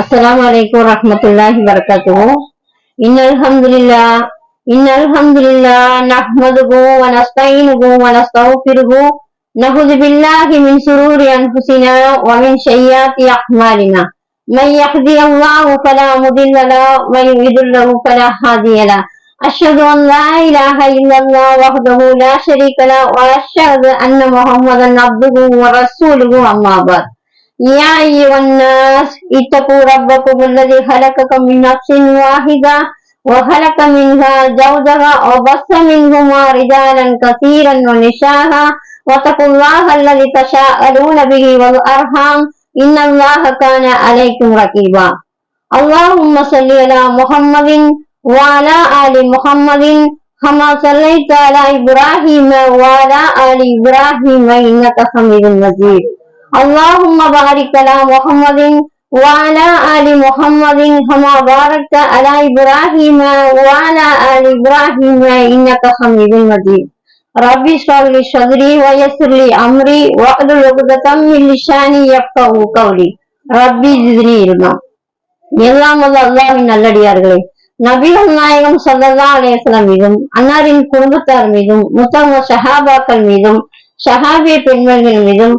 அஸ்லாம் வலைக்கம் ரஹமத்துல்லாஹி வரகாத்துஹு. இன் அல்ஹம்துலில்லா இன் அல்ஹம்துலில்லா நஹ்மதுஹு வ நஸ்தைனுஹு வ நஸ்தக்ஃபிருஹு நஹுது பில்லாஹி மின் ஷுரூரி அன்ஃபுசினா வ மின் ஷையாத்தி அஹ்மாலினா. من يهدي الله فلا مضل له ومن يضلله فلا هادي له أشهد أن لا إله إلا الله وحده لا شريك له وأشهد أن محمدا عبده ورسوله يا أيها الناس اتقوا ربكم الذي خلقكم من نفس واحدة وخلق منها زوجها وبث منهما رجالا كثيرا ونساء. واتقوا الله الذي تساءلون به والأرحام إن الله كان عليكم رقيبا. اللهم صل على محمد وعلى آل محمد كما صليت على إبراهيم وعلى آل إبراهيم إنك حميد مجيد. اللهم بارك على محمد وعلى آل محمد كما باركت على إبراهيم وعلى آل إبراهيم إنك حميد مجيد ربي اشرح لي صدري ويسر لي أمري واحلل عقدة من لساني يفقهوا قولي ربي زدني علما எல்லாம் வல்ல அல்லாஹ்வின் நல்லடியார்களே நபிகள் நாயகம் ஸல்லல்லாஹு அலைஹி வஸல்லம் மீதும் அன்னாரின் குடும்பத்தார் மீதும் முத்தம ஷஹாபாக்கள் மீதும் ஷஹாபிய பெண்மணிகள் மீதும்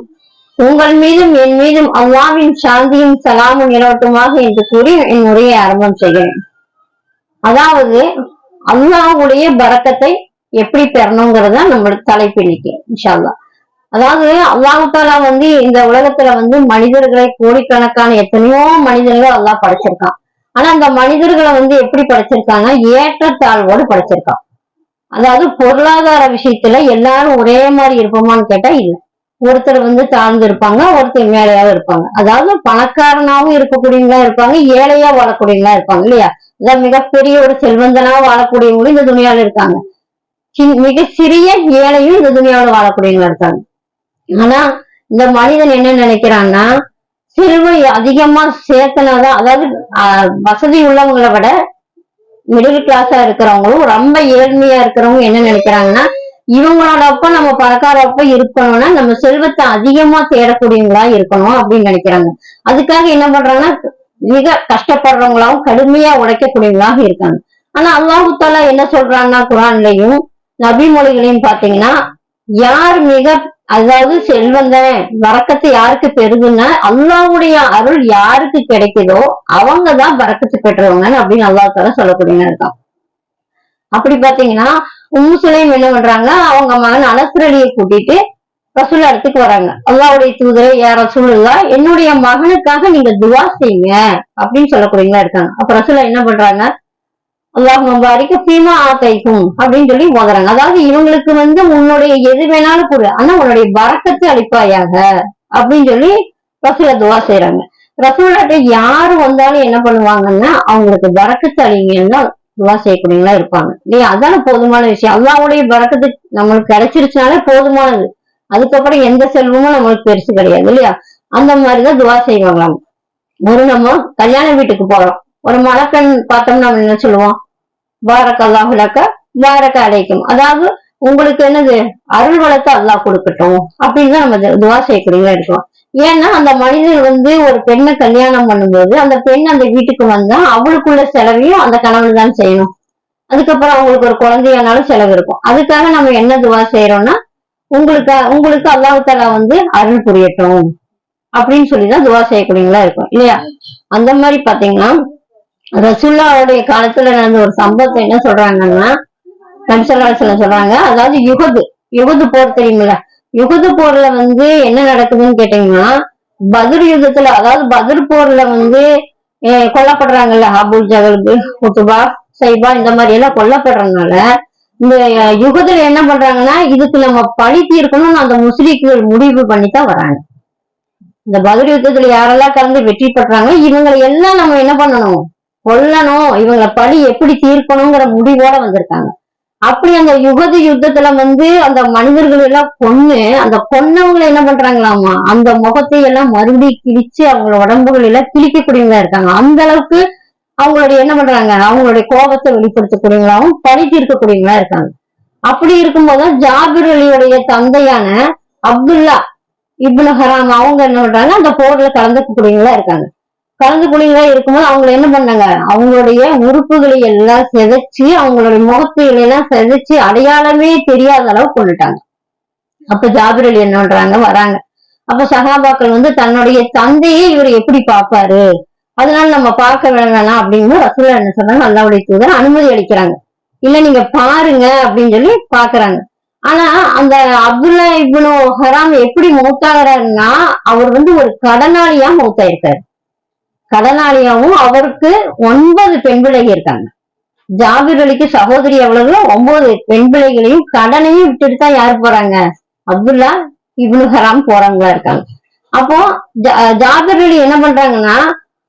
உங்கள் மீதும் என் மீதும் அல்லாவின் சாந்தியும் சலாமும் நிலவட்டுமாக என்று கூறி என் உரையை ஆரம்பம் செய்கிறேன். அதாவது அல்லாவுடைய பறக்கத்தை எப்படி பெறணுங்கிறத நம்மளோட தலைப்பு இன்னைக்கு அதாவது அல்லாஹாலா வந்து இந்த உலகத்துல வந்து மனிதர்களை கோடிக்கணக்கான எத்தனையோ மனிதர்கள் அல்லாஹ் படைச்சிருக்கான். ஆனா அந்த மனிதர்களை வந்து எப்படி படைச்சிருக்காங்க ஏற்றத்தாழ்வோடு படைச்சிருக்கான். அதாவது பொருளாதார விஷயத்துல எல்லாரும் ஒரே மாதிரி இருப்போமான்னு கேட்டா இல்ல. ஒருத்தர் வந்து தாழ்ந்து இருப்பாங்க ஒருத்தர் மேலையாவும் இருப்பாங்க. அதாவது பணக்காரனாவும் இருக்கக்கூடியவங்களா இருப்பாங்க ஏழையா வாழக்கூடியவங்களா இருப்பாங்க இல்லையா? அதாவது மிகப்பெரிய ஒரு செல்வந்தனா வாழக்கூடியவங்களும் இந்த துணியால இருக்காங்க. மிக சிறிய ஏழையும் இந்த துணியாவில் வாழக்கூடியவங்களா இருக்காங்க. ஆனா இந்த மனிதன் என்ன நினைக்கிறான்னா செல்வம் அதிகமா சேர்த்தனாதான் அதாவது ஆஹ், வசதி உள்ளவங்களை விட மிடில் கிளாஸா இருக்கிறவங்களும் ரொம்ப ஏழ்மையா இருக்கிறவங்க என்ன நினைக்கிறாங்கன்னா இவங்களோட அப்ப நம்ம பறக்காரப்ப இருக்கணும்னா நம்ம செல்வத்தை அதிகமா தேடக்கூடியவங்களா இருக்கணும் அப்படின்னு நினைக்கிறாங்க. அதுக்காக என்ன பண்றாங்கன்னா மிக கஷ்டப்படுறவங்களாவும் கடுமையா உழைக்கக்கூடியவங்களாக இருக்காங்க. ஆனா அல்லாஹு என்ன சொல்றாங்கன்னா குரான்லயும் நபி மொழிகளையும் பாத்தீங்கன்னா யார் மிக அதாவது செல்வந்தன் வரக்கத்து யாருக்கு பெருகுன்னா அல்லாவுடைய அருள் யாருக்கு கிடைக்குதோ அவங்க தான் பறக்கத்து பெற்றவங்கன்னு அப்படின்னு அல்லாஹால சொல்லக்கூடியவங்க இருக்கான் அப்படி பாத்தீங்கன்னா உம்மு சுலைம் என்ன பண்றாங்க அவங்க மகன் அனசுரலியை கூட்டிட்டு ரசூல் இடத்துக்கு வராங்க. அல்லாவுடைய தூதரை யார் ரசூலுல்லா என்னுடைய மகனுக்காக நீங்க துவா செய்யுங்க அப்படின்னு சொல்லக்கூடியவங்களா இருக்காங்க. அப்ப ரசூலா என்ன பண்றாங்க? அல்லாஹ் மபாரிக்க சீமா ஆத்தைக்கும் அப்படின்னு சொல்லி உதறாங்க. அதாவது இவங்களுக்கு வந்து உன்னுடைய எது வேணாலும் கூட ஆனா உன்னுடைய பறக்கத்து அளிப்பாயாக அப்படின்னு சொல்லி ரசூல துவா செய்யறாங்க ரசூலாட்ட யாரு வந்தாலும் என்ன பண்ணுவாங்கன்னா அவங்களுக்கு பறக்கத்து அழிங்கன்னா துவா செய்யக்கூடியவங்களா இருப்பாங்க. இல்லையா? அதான போதுமான விஷயம். அல்லாவுடைய பறக்கத்து நம்மளுக்கு கிடைச்சிருச்சுனாலே போதுமானது. அதுக்கப்புறம் எந்த செல்வமும் நம்மளுக்கு பெருசு கிடையாது இல்லையா? அந்த மாதிரிதான் துவா செய்வாங்களாம் ஒரு நம்ம கல்யாண வீட்டுக்கு போறோம். ஒரு மணப்பெண் பார்த்தோம்னா நம்ம என்ன சொல்லுவோம்? பாரக் அல்லாஹுலக்க பாரக்க அடைக்கும் அதாவது உங்களுக்கு என்னது? அருள் வளத்தை அல்லாஹ் கொடுக்கட்டும். அப்படின்னு தான் நம்ம துவா செய்யக்கூடியவங்களா இருக்கோம் ஏன்னா அந்த மனிதர் வந்து ஒரு பெண்ணை கல்யாணம் பண்ணும்போது அந்த பெண் அந்த வீட்டுக்கு வந்தா அவளுக்குள்ள செலவையும் அந்த கணவன் தான் செய்யணும். அதுக்கப்புறம் அவங்களுக்கு ஒரு குழந்தையானாலும் செலவு இருக்கும். அதுக்காக நம்ம என்ன துவா செய்யறோம்னா உங்களுக்கு உங்களுக்கு அல்லாஹ் வந்து அருள் புரியட்டும். அப்படின்னு சொல்லிதான் துவா செய்யக்கூடியங்களா இருக்கும். இல்லையா? அந்த மாதிரி பாத்தீங்கன்னா ரசுல்லாவுடைய காலத்துல நடந்த ஒரு சம்பவத்தை என்ன சொல்றாங்கன்னா நபிசல்லாசல சொல்றாங்க. அதாவது யுகது யுகது போர் தெரியுங்களா யுகது போர்ல வந்து என்ன நடக்குதுன்னு கேட்டீங்கன்னா பதிர் யுத்தத்துல அதாவது பதிர் போர்ல வந்து கொல்லப்படுறாங்கல்ல அபுல் ஜகல்பு குத்துபா சைபா இந்த மாதிரி எல்லாம் கொல்லப்படுறதுனால இந்த யுகத்துல என்ன பண்றாங்கன்னா இதுக்கு நம்ம பழி தீர்க்கணும்னு அந்த முஸ்லிம்கள் முடிவு பண்ணித்தான் வராங்க. இந்த பதில் யுத்தத்துல யாரெல்லாம் கலந்து வெற்றி பெற்றாங்க இவங்களை எல்லாம் நம்ம என்ன பண்ணணும்? கொல்லணும். இவங்களை பழி எப்படி தீர்க்கணுங்கிற முடிவோட வந்திருக்காங்க. அப்படி அந்த யுகது யுத்தத்துல வந்து அந்த மனிதர்கள் எல்லாம் கொன்னு அந்த கொன்னவங்களை என்ன பண்றாங்களாமா அந்த முகத்தை எல்லாம் மறுபடியும் கிழிச்சு அவங்களோட உடம்புகள் எல்லாம் கிழிக்கக்கூடியவங்களா இருக்காங்க. அந்த அளவுக்கு அவங்களுடைய என்ன பண்றாங்க? அவங்களுடைய கோபத்தை வெளிப்படுத்தக்கூடியவங்களாவும் பழி தீர்க்கக்கூடியவங்களா இருக்காங்க. அப்படி இருக்கும்போது ஜாபிர் அலியுடைய தந்தையான அப்துல்லா இப்னு ஹராம் அவங்க என்ன பண்றாங்க? அந்த போர்ல கலந்துக்கக்கூடியவங்களா இருக்காங்க. கலந்து குடிங்களா இருக்கும்போது அவங்களை என்ன பண்ணாங்க? அவங்களுடைய உறுப்புகளை எல்லாம் செதைச்சு அவங்களுடைய முகத்துகளை எல்லாம் செதைச்சு அடையாளமே தெரியாத அளவு கொண்டுட்டாங்க. அப்ப ஜாபிர் அலி என்ன வராங்க. அப்ப சகாபாக்கள் வந்து தன்னுடைய தந்தையை இவர் எப்படி பார்ப்பாரு? அதனால நம்ம பார்க்க வேணாம் அப்படின்னு ரசூலா என்ன சொல்றாங்க அல்லாவுடைய தூதர் அனுமதி அளிக்கிறாங்க. இல்ல நீங்க பாருங்க அப்படின்னு சொல்லி பாக்குறாங்க ஆனா அந்த அப்துல்லா இப்னு ஹராம் எப்படி மௌத்தாகிறாருன்னா அவர் வந்து ஒரு கடனாளியா மௌத்தாயிருக்காரு. கடனாளியாவும் அவருக்கு ஒன்பது பெண் பிள்ளைகள் இருக்காங்க. ஜாபிர் அலிக்கு சகோதரி எவ்வளவு? ஒன்பது பெண் பிள்ளைகளையும் கடனையும் விட்டுட்டு தான் யார் போறாங்க? அப்துல்லா இப்னு ஹராம் போறவங்களா இருக்காங்க. அப்போ ஜா- ஜாபிர் அலி என்ன பண்றாங்கன்னா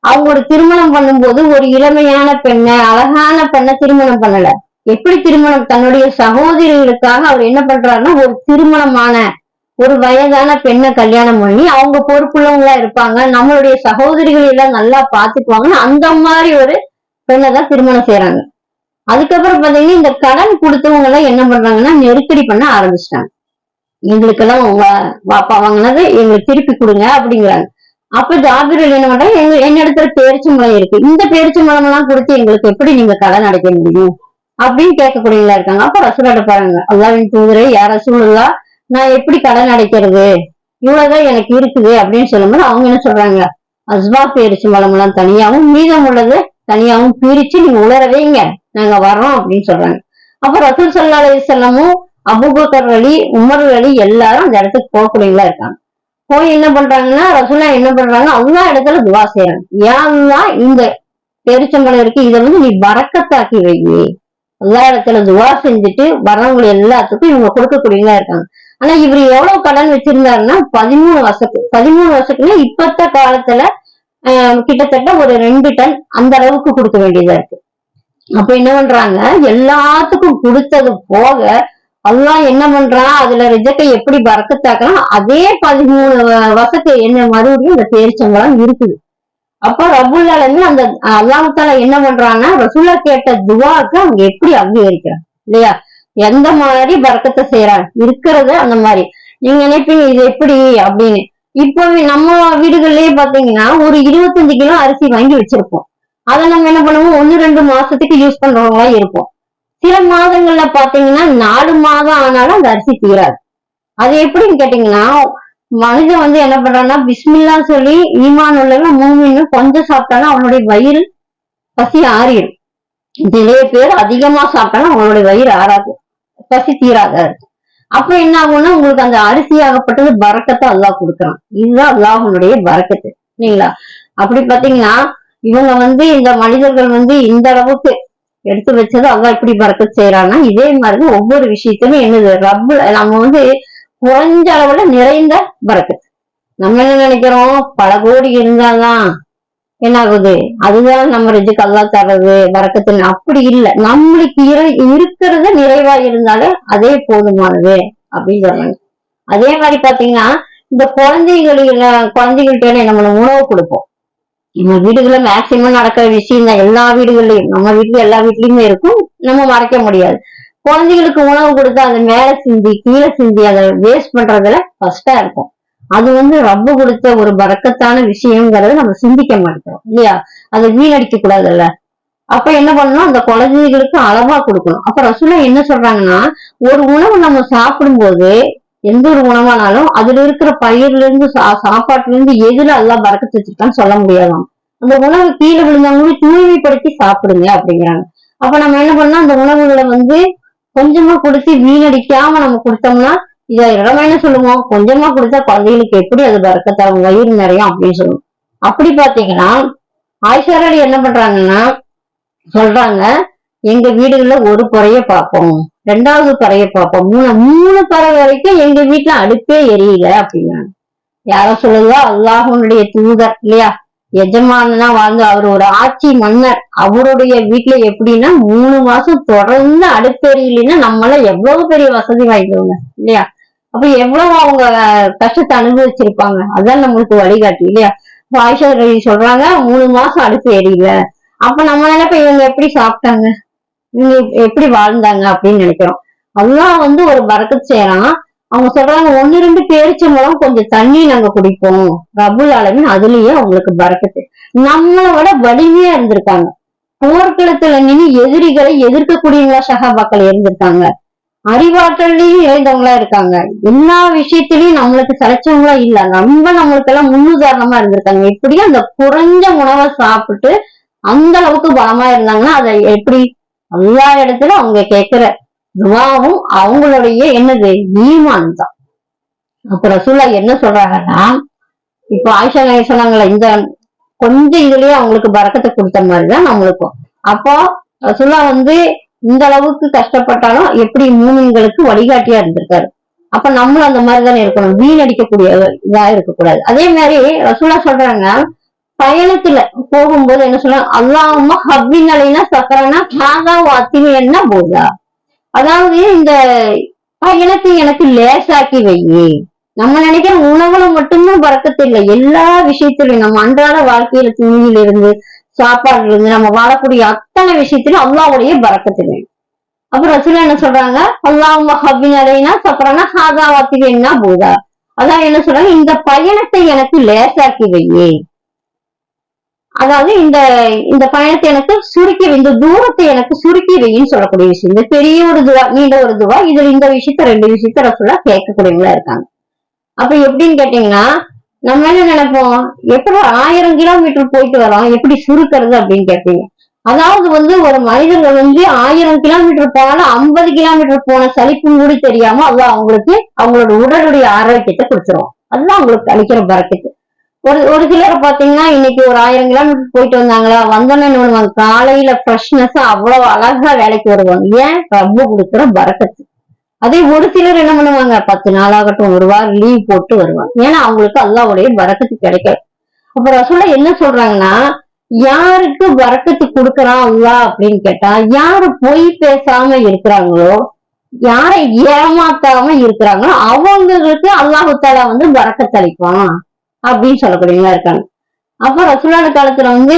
அவங்களோட திருமணம் பண்ணும்போது ஒரு இளமையான பெண்ணை அழகான பெண்ணை திருமணம் பண்ணல. எப்படி திருமணம்? தன்னுடைய சகோதரிகளுக்காக அவர் என்ன பண்றாருன்னா ஒரு திருமணமான ஒரு வயதான பெண்ணை கல்யாணம் பண்ணி அவங்க பொறுப்புள்ளவங்களா இருப்பாங்க. நம்மளுடைய சகோதரிகள் எல்லாம் நல்லா பாத்துக்குவாங்கன்னு அந்த மாதிரி ஒரு பெண்ணை தான் திருமணம் செய்யறாங்க அதுக்கப்புறம் பாத்தீங்கன்னா இந்த கடன் கொடுத்தவங்க எல்லாம் என்ன பண்றாங்கன்னா நெருக்கடி பண்ண ஆரம்பிச்சிட்டாங்க. எங்களுக்கெல்லாம் உங்க வாப்பா வாங்கினது எங்களுக்கு திருப்பி கொடுங்க அப்படிங்கிறாங்க. அப்ப ஜாபிர் என்ன பண்றாங்க? எங்க என்னிடத்துல பேரிச்சம்பழம் இருக்கு. இந்த பேரிச்சம்பழம் எல்லாம் கொடுத்து எங்களுக்கு எப்படி நீங்க கடன் அடைக்க முடியும்? அப்படின்னு கேட்கக்கூடியவங்களா இருக்காங்க. அப்ப ரசூலாட்ட பாருங்க. அல்லாவின் தூதரை யார் ரசூலுல்லா நான் எப்படி கடன் அடைக்கிறது? இவ்வளவுதான் எனக்கு இருக்குது அப்படின்னு சொல்லும்போது அவங்க என்ன சொல்றாங்க? அஸ்வா பேரிச்சு எல்லாம் தனியாவும் மீதம் உள்ளது தனியாவும் பிரிச்சு நீங்க உலரவேங்க நாங்க வர்றோம் அப்படின்னு சொல்றாங்க. அப்ப ரசூல் சல்லா அலிசல்லமும் அபுபக்கர் அலி உமர் அலி எல்லாரும் அந்த இடத்துக்கு போகக்கூடியவங்களா இருக்காங்க. போய் என்ன பண்றாங்கன்னா ரசூலா என்ன பண்றாங்க? அவங்க இடத்துல துவா செய்யறாங்க ஏன்னா இந்த பெருச்சம்பளம் இருக்கு இதை வந்து நீ வரக்கத்தாக்கி வை. எல்லா இடத்துல துவா செஞ்சுட்டு வரவங்க எல்லாத்துக்கும் இவங்க கொடுக்கக்கூடியவங்களா இருக்காங்க. ஆனா இவர் எவ்வளவு கடன் வச்சிருந்தாருன்னா பதிமூணு வருஷத்துக்கு பதிமூணு வருஷத்துக்குன்னா இப்பத்த காலத்துல ஆஹ், கிட்டத்தட்ட ஒரு ரெண்டு டன் அந்த அளவுக்கு கொடுக்க வேண்டியதா இருக்கு. அப்ப என்ன பண்றாங்க? எல்லாத்துக்கும் கொடுத்தது போக அல்லாஹ் என்ன பண்றான்? அதுல ரிஜக்கை எப்படி பறக்கத்தாக்குறான்? அதே பதிமூணு வ- என்ன மறுபடியும் இந்த பேரிச்சம்பழம் இருக்குது. அப்ப ரபுல் இருந்து அந்த அல்லாமத்தால என்ன பண்றாங்கன்னா ரசூலா கேட்ட துவாக்கு அவங்க எப்படி அங்கீகரிக்கிறான் இல்லையா? எந்த மாதிரி பறக்கத்தை செய்யறாங்க இருக்கிறது அந்த மாதிரி. நீங்க நினைப்பீங்க இது எப்படி அப்படின்னு. இப்போ நம்ம வீடுகள்லயே பாத்தீங்கன்னா ஒரு இருபத்தஞ்சு கிலோ அரிசி வாங்கி வச்சிருப்போம். அதை நம்ம என்ன பண்ணுவோம்? ஒன்னு ரெண்டு மாசத்துக்கு யூஸ் பண்றவங்களா இருப்போம் சில மாதங்கள்ல பாத்தீங்கன்னா நாலு மாதம் ஆனாலும் அந்த அரிசி தீராது. அது எப்படின்னு கேட்டீங்கன்னா மனிதன் வந்து என்ன பண்றான்னா பிஸ்மில்லா சொல்லி ஈமான் உள்ளவன் மூமின்னு கொஞ்சம் சாப்பிட்டாலும் அவனுடைய வயிறு பசி ஆறிடும். நிறைய பேர் அதிகமா சாப்பிட்டாலும் அவனுடைய வயிறு ஆறாது. பசி தீராத அப்ப என்ன ஆகும்னா உங்களுக்கு அந்த அரிசி ஆகப்பட்டது பறக்கத்தை அல்லாஹ் கொடுக்குறான். இதுதான் அல்லாஹனுடைய பறக்கத்து. இல்லைங்களா? அப்படி பாத்தீங்கன்னா இவங்க வந்து இந்த மனிதர்கள் வந்து இந்த அளவுக்கு எடுத்து வச்சது அல்லாஹ் இப்படி பறக்க செய்யறான்னா இதே மாதிரி ஒவ்வொரு விஷயத்தையும் என்னது? ரப்பு நம்ம வந்து குறைஞ்ச அளவுல நிறைந்த பறக்கத்து. நம்ம என்ன நினைக்கிறோம்? பல கோடி இருந்தாதான் என்ன ஆகுது அதுதான் நம்ம ரிஜுக்கு அல்லா தர்றது வரக்கத்தின் அப்படி இல்லை. நம்மளுக்கு இருக்கிறத நிறைவா இருந்தாலே அதே போதுமானது அப்படின்னு சொல்றாங்க அதே மாதிரி பாத்தீங்கன்னா இந்த குழந்தைகள குழந்தைகள்கிட்ட நம்ம உணவு கொடுப்போம். நம்ம வீடுகள்ல மேக்சிமம் நடக்கிற விஷயம் தான். எல்லா வீடுகள்லயும். நம்ம வீட்டுல எல்லா வீட்லயுமே இருக்கும். நம்ம மறைக்க முடியாது. குழந்தைகளுக்கு உணவு கொடுத்தா அதை மேல சிந்தி கீழே சிந்தி அதை வேஸ்ட் பண்றதுல ஃபர்ஸ்டா இருக்கும். அது வந்து ரொம்ப கொடுத்த ஒரு பறக்கத்தான விஷயங்கிறத நம்ம சிந்திக்க மாட்டோம் இல்லையா? அதை வீணடிக்க கூடாதுல்ல. அப்ப என்ன பண்ணணும்? அந்த குழந்தைகளுக்கு அளவா கொடுக்கணும். அப்ப ரசூலா என்ன சொல்றாங்கன்னா ஒரு உணவு நம்ம சாப்பிடும்போது எந்த ஒரு உணவானாலும் அதுல இருக்கிற பயிர்ல இருந்து சா- சாப்பாட்டுல இருந்து எதுல எல்லாம் பறக்கத்து வச்சிருக்கான்னு சொல்ல முடியாதாம். அந்த உணவு கீழே விழுந்தவங்களும் தூய்மைப்படுத்தி சாப்பிடுங்க அப்படிங்கிறாங்க. அப்ப நம்ம என்ன பண்ணா அந்த உணவுகளை வந்து கொஞ்சமா கொடுத்து வீணடிக்காம நம்ம கொடுத்தோம்னா இத நம்ம என்ன சொல்லுவோம் கொஞ்சமா கொடுத்தா குழந்தைகளுக்கு எப்படி அது பறக்கத்தாகும் வயிறு நிறையும் அப்படின்னு சொல்லுவோம். அப்படி பாத்தீங்கன்னா ஆயிஷாரடி என்ன பண்றாங்கன்னா சொல்றாங்க எங்க வீடுகள்ல ஒரு பறைய பார்ப்போம். ரெண்டாவது பறைய பார்ப்போம். மூணு மூணு பறை வரைக்கும் எங்க வீட்டுல அடுப்பே எரியல அப்படிங்கிறாங்க. யாரோ சொல்லுதோ அல்லாஹனுடைய தூதர் இல்லையா? எஜமானனா வாழ்ந்து அவர் ஒரு ஆட்சி மன்னர். அவருடைய வீட்டுல எப்படின்னா மூணு மாசம் தொடர்ந்து அடுப்பு எரியலைன்னா நம்மள எவ்வளவு பெரிய வசதி வாய்ந்தவங்க இல்லையா? அப்ப எவ்வளவு அவங்க கஷ்டத்தை அனுபவிச்சிருப்பாங்க. அதான் நம்மளுக்கு வழிகாட்டி இல்லையா? இப்ப ஆயிஷா ரவி சொல்றாங்க மூணு மாசம் அடுப்பு எரியல. அப்ப நம்ம நினைப்ப இவங்க எப்படி சாப்பிட்டாங்க? இவங்க எப்படி வாழ்ந்தாங்க அப்படின்னு நினைக்கிறோம். அல்லாஹ் வந்து ஒரு பறக்கத் செய்யறான். அவங்க சொல்றாங்க ஒன்னு ரெண்டு பேரிச்சம்பழம் கொஞ்சம் தண்ணி நாங்க குடிப்போம். ரபுல் அளவின் அதுலயே அவங்களுக்கு பறக்கத்து. நம்மளை விட வலிமையா இருந்திருக்காங்க. போர்க்களத்துல நின்று எதிரிகளை எதிர்க்கக்கூடியவங்களா சகாபாக்கள் இருந்திருக்காங்க. அறிவாற்றலையும் இறைந்தவங்களா இருக்காங்க. எல்லா விஷயத்திலயும் நம்மளுக்கு சளைச்சவங்களா இல்ல. ரொம்ப நம்மளுக்கு எல்லாம் முன்னுதாரணமா இருந்திருக்காங்க. இப்படியும் அந்த குறைஞ்ச உணவை சாப்பிட்டு அந்த அளவுக்கு பலமா இருந்தாங்கன்னா அதை எப்படி? எல்லா இடத்துல அவங்க கேட்கிற துவாவும் அவங்களுடைய என்னது? ஈமான் தான் அப்ப ரசூலா என்ன சொல்றாங்கன்னா இப்ப ஆயிஷா நாயகி சொன்னாங்கல்ல இந்த கொஞ்சம் இதுலயே அவங்களுக்கு பறக்கத்தை கொடுத்த மாதிரிதான் நம்மளுக்கும். அப்போ ரசூலா வந்து இந்த அளவுக்கு கஷ்டப்பட்டாலும் எப்படி மூமின்களுக்கு வழிகாட்டியா இருந்திருக்காரு. அப்ப நம்மளும் அந்த மாதிரி தானே இருக்கணும். வீணடிக்கக்கூடிய இதா இருக்கக்கூடாது. அதே மாதிரி ரசூலா சொல்றாங்க பயணத்துல போகும்போது என்ன சொல்றாங்க அல்லாமா ஹப்பின் சக்கரனா காதா வாத்தினி என்ன போதா? அதாவது இந்த பயணத்தை எனக்கு லேசாக்கி வை நம்ம நினைக்கிற உணவுல மட்டும்தான் பறக்கத்தில்லை எல்லா விஷயத்திலையும் நம்ம அன்றாட வாழ்க்கையில துணியில இருந்து சாப்பாடுல இருந்து நம்ம வாழக்கூடிய அத்தனை விஷயத்திலும் அல்லாவுடைய பறக்கத்து வேணும். அப்புறம் ரசூலா என்ன சொல்றாங்க? அல்லாஹ் ஹப்பின் அலைனா சக்கரனா காதா வாத்தினி போதா? அதான் என்ன சொல்றாங்க? இந்த பயணத்தை எனக்கு லேசாக்கி வையே. அதாவது இந்த இந்த பயணத்தை எனக்கு சுருக்கி இந்த தூரத்தை எனக்கு சுருக்கி வைன்னு சொல்லக்கூடிய விஷயம். இந்த பெரிய ஒரு துவா நீண்ட ஒரு துவா இதுல இந்த விஷயத்த ரெண்டு விஷயத்த ரசூலா கேட்கக்கூடியவங்களா இருக்காங்க. அப்ப எப்படின்னு கேட்டீங்கன்னா நம்ம என்ன நினைப்போம்? எப்படி ஆயிரம் கிலோமீட்டர் போயிட்டு வரோம் எப்படி சுருக்கிறது அப்படின்னு கேட்பீங்க. அதாவது வந்து ஒரு மனிதர்கள் வந்து ஆயிரம் கிலோமீட்டர் போனாலும் ஐம்பது கிலோமீட்டர் போன சலிப்பும் கூட தெரியாம அது அவங்களுக்கு அவங்களோட உடலுடைய ஆரோக்கியத்தை கொடுத்துருவோம் அதுதான் அவங்களுக்கு அளிக்கிற பறக்கத்து. ஒரு ஒரு சிலரை பாத்தீங்கன்னா இன்னைக்கு ஒரு ஆயிரம் கிலோமீட்டர் போயிட்டு வந்தாங்களா? வந்தோன்னே காலையில ஃப்ரெஷ்னஸ் அவ்வளவு அழகா வேலைக்கு வருவாங்க. ஏன்? ரொம்ப கொடுக்குற பறக்கத்து. அதே ஒரு சிலர் என்ன பண்ணுவாங்க? பத்து நாள் ஆகட்டும் ஒரு வாரம் லீவ் போட்டு வருவாங்க. ஏன்னா அவங்களுக்கு அல்லாவுடைய வரக்கத்து கிடைக்கல. அப்ப ரசூலா என்ன சொல்றாங்கன்னா யாருக்கு வரக்கத்து கொடுக்கறான் அல்லா அப்படின்னு கேட்டா யாரு பொய் பேசாம இருக்கிறாங்களோ யாரை ஏமாத்தாம இருக்கிறாங்களோ அவங்களுக்கு அல்லாஹு தாலா வந்து வரக்கத்து அளிப்பான் அப்படின்னு சொல்லக்கூடியவங்களா இருக்காங்க. அப்ப ரசூலான காலத்துல வந்து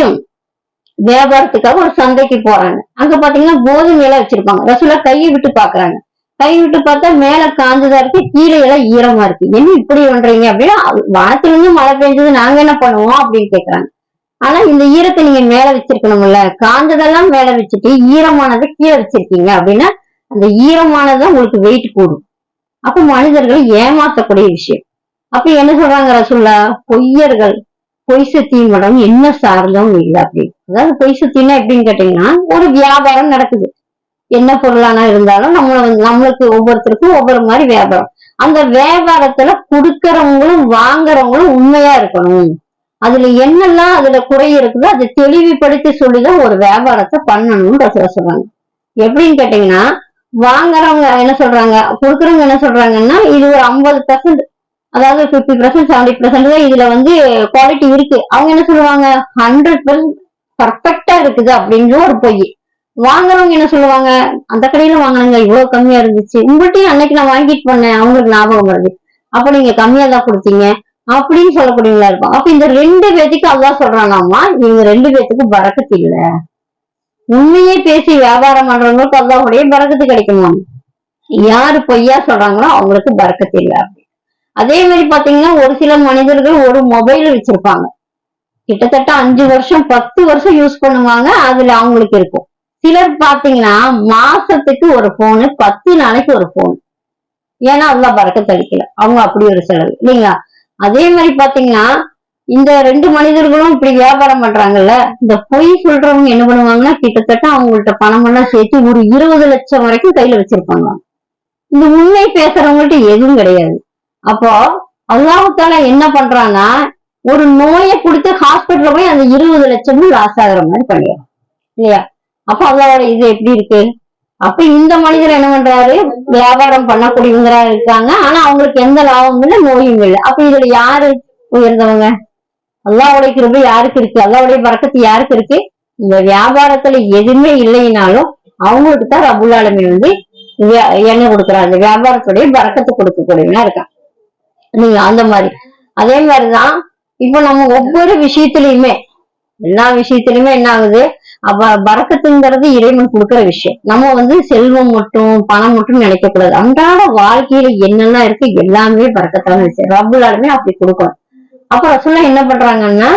வியாபாரத்துக்காக ஒரு சந்தைக்கு போறாங்க. அங்க பாத்தீங்கன்னா கோதுமை வச்சிருப்பாங்க. ரசூலா கையை விட்டு பாக்குறாங்க. கை விட்டு பார்த்தா மேல காஞ்சதா இருக்கு கீழே எல்லாம் ஈரமா இருக்கு. என்ன இப்படி பண்றீங்க அப்படின்னா வானத்துல இருந்து மழை பெஞ்சது நாங்க என்ன பண்ணுவோம் அப்படின்னு கேக்குறாங்க. ஆனா இந்த ஈரத்தை நீங்க மேல வச்சிருக்கணும்ல காஞ்சதெல்லாம் மேல வச்சுட்டு ஈரமானதை கீழே வச்சிருக்கீங்க அப்படின்னா அந்த ஈரமானதான் உங்களுக்கு வெயிட் கூடும். அப்ப மனிதர்களை ஏமாத்தக்கூடிய விஷயம். அப்ப என்ன சொல்றாங்க ரசுல்லா பொய்யர்கள் பொய் சத்தியம் என்ன சார்ந்தவங்க இல்லை அப்படின்னு. அதாவது பொய் சத்தியம்னா எப்படின்னு கேட்டீங்கன்னா ஒரு வியாபாரம் நடக்குது. என்ன பொருளானா இருந்தாலும் நம்மள வந்து நம்மளுக்கு ஒவ்வொருத்தருக்கும் ஒவ்வொரு மாதிரி வியாபாரம். அந்த வியாபாரத்துல குடுக்கறவங்களும் வாங்குறவங்களும் உண்மையா இருக்கணும். அதுல என்னெல்லாம் அதுல குறை இருக்குதோ அதை தெளிவுபடுத்தி சொல்லிதான் ஒரு வியாபாரத்தை பண்ணணும்னு ரசூலா சொல்றாங்க. எப்படின்னு கேட்டீங்கன்னா வாங்குறவங்க என்ன சொல்றாங்க? கொடுக்குறவங்க என்ன சொல்றாங்கன்னா இது ஒரு ஐம்பது பெர்சன்ட் அதாவது பிப்டி பர்சன்ட் செவன்டி பர்சன்ட் தான் இதுல வந்து குவாலிட்டி இருக்கு. அவங்க என்ன சொல்லுவாங்க? ஹண்ட்ரட் பர்சன்ட் பர்ஃபெக்டா இருக்குது அப்படிங்கிற ஒரு பொய். வாங்குறவங்க என்ன சொல்லுவாங்க? அந்த கடையில வாங்கினாங்க இவ்வளவு கம்மியா இருந்துச்சு. உங்கள்கிட்டயும் அன்னைக்கு நான் வாங்கிட்டு போனேன். அவங்களுக்கு ஞாபகம் வருது. அப்ப நீங்க கம்மியா தான் கொடுத்தீங்க. அப்படின்னு சொல்லக்கூடியவங்களா இருப்பாங்க. அப்ப இந்த ரெண்டு பேத்துக்கு அதான் சொல்றானாமா நீங்க ரெண்டு பேத்துக்கு பறக்கத்து இல்ல. உண்மையே பேசி வியாபாரம் பண்றவங்களுக்கு அல்லாவுடைய பறக்கத்து கிடைக்குமா? யாரு பொய்யா சொல்றாங்களோ அவங்களுக்கு பறக்கத்து இல்ல அப்படி அதே மாதிரி பாத்தீங்கன்னா ஒரு சில மனிதர்கள் ஒரு மொபைல் வச்சிருப்பாங்க. கிட்டத்தட்ட அஞ்சு வருஷம் பத்து வருஷம் யூஸ் பண்ணுவாங்க. அதுல அவங்களுக்கு இருக்கும். சிலர் பாத்தீங்கன்னா மாசத்துக்கு ஒரு போனு பத்து நாளைக்கு ஒரு போன் ஏன்னா அவ்வளவு பறக்க தடிக்கல. அவங்க அப்படி ஒரு செலவு. இல்லைங்களா? அதே மாதிரி பாத்தீங்கன்னா இந்த ரெண்டு மனிதர்களும் இப்படி வியாபாரம் பண்றாங்கல்ல இந்த பொய் சொல்றவங்க என்ன பண்ணுவாங்கன்னா கிட்டத்தட்ட அவங்கள்ட்ட பணம் எல்லாம் சேர்த்து ஒரு இருபது லட்சம் வரைக்கும் கையில வச்சிருப்பாங்க. இந்த உண்மை பேசுறவங்கள்ட்ட எதுவும் கிடையாது. அப்போ அல்லாஹால என்ன பண்றான்னா ஒரு நோயை கொடுத்து ஹாஸ்பிட்டல் போய் அந்த இருபது லட்சமும் லாஸ் ஆகுற மாதிரி பண்ணிடுறோம் இல்லையா? அப்ப அல்லாவோட இது எப்படி இருக்கு? அப்ப இந்த மனிதர் என்ன பண்றாரு? வியாபாரம் பண்ணக்கூடியவங்களா இருக்காங்க. ஆனா அவங்களுக்கு எந்த லாபமும் இல்லை நோயும் இல்லை. அப்ப இதுல யாரு உயர்ந்தவங்க? அல்லாவுடைய கிருபை யாருக்கு இருக்கு? அல்லாவுடைய பறக்கத்து யாருக்கு இருக்கு? இந்த வியாபாரத்துல எதுவுமே இல்லைனாலும் அவங்களுக்கு தான் ரபுல்லாலுமே வந்து எண்ணெய் என்ன கொடுக்குறாங்க வியாபாரத்துடைய பறக்கத்தை கொடுக்கக்கூடியவனா இருக்கான் நீங்க அந்த மாதிரி. அதே மாதிரிதான் இப்ப நம்ம ஒவ்வொரு விஷயத்திலயுமே எல்லா விஷயத்திலுமே என்ன ஆகுது? அப்ப வரக்கத்துங்கிறது இறைவன் கொடுக்கிற விஷயம். நம்ம வந்து செல்வம் மட்டும் பணம் மட்டும் நினைக்க கூடாது அன்றாட வாழ்க்கையில என்னெல்லாம் இருக்கு எல்லாமே பறக்கத்தான விஷயம் ரபுலாலுமே அப்படி கொடுக்கணும். அப்ப ரசூல்லா என்ன பண்றாங்கன்னா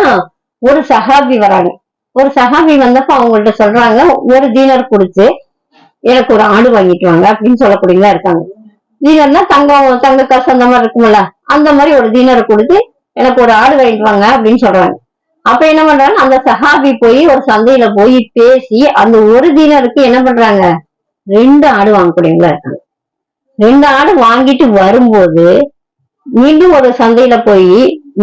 ஒரு சஹாபி வராங்க. ஒரு சஹாபி வந்தப்ப அவங்கள்ட்ட சொல்றாங்க ஒரு தீனர் குடிச்சு எனக்கு ஒரு ஆடு வாங்கிட்டு வாங்க அப்படின்னு சொல்லக்கூடியவங்களா இருக்காங்க. தீனர்னா தங்கம் தங்க காசு அந்த மாதிரி இருக்கும்ல அந்த மாதிரி ஒரு தீனரை கொடுத்து எனக்கு ஒரு ஆடு வாங்கிட்டு வாங்க அப்படின்னு சொல்றாங்க. அப்ப என்ன பண்றாங்க? அந்த சஹாபி போய் ஒரு சந்தையில போய் பேசி அந்த ஒரு தீனருக்கு என்ன பண்றாங்க? ரெண்டு ஆடு வாங்கக்கூடியவங்களா இருக்காங்க. ரெண்டு ஆடு வாங்கிட்டு வரும்போது மீண்டும் ஒரு சந்தையில போய்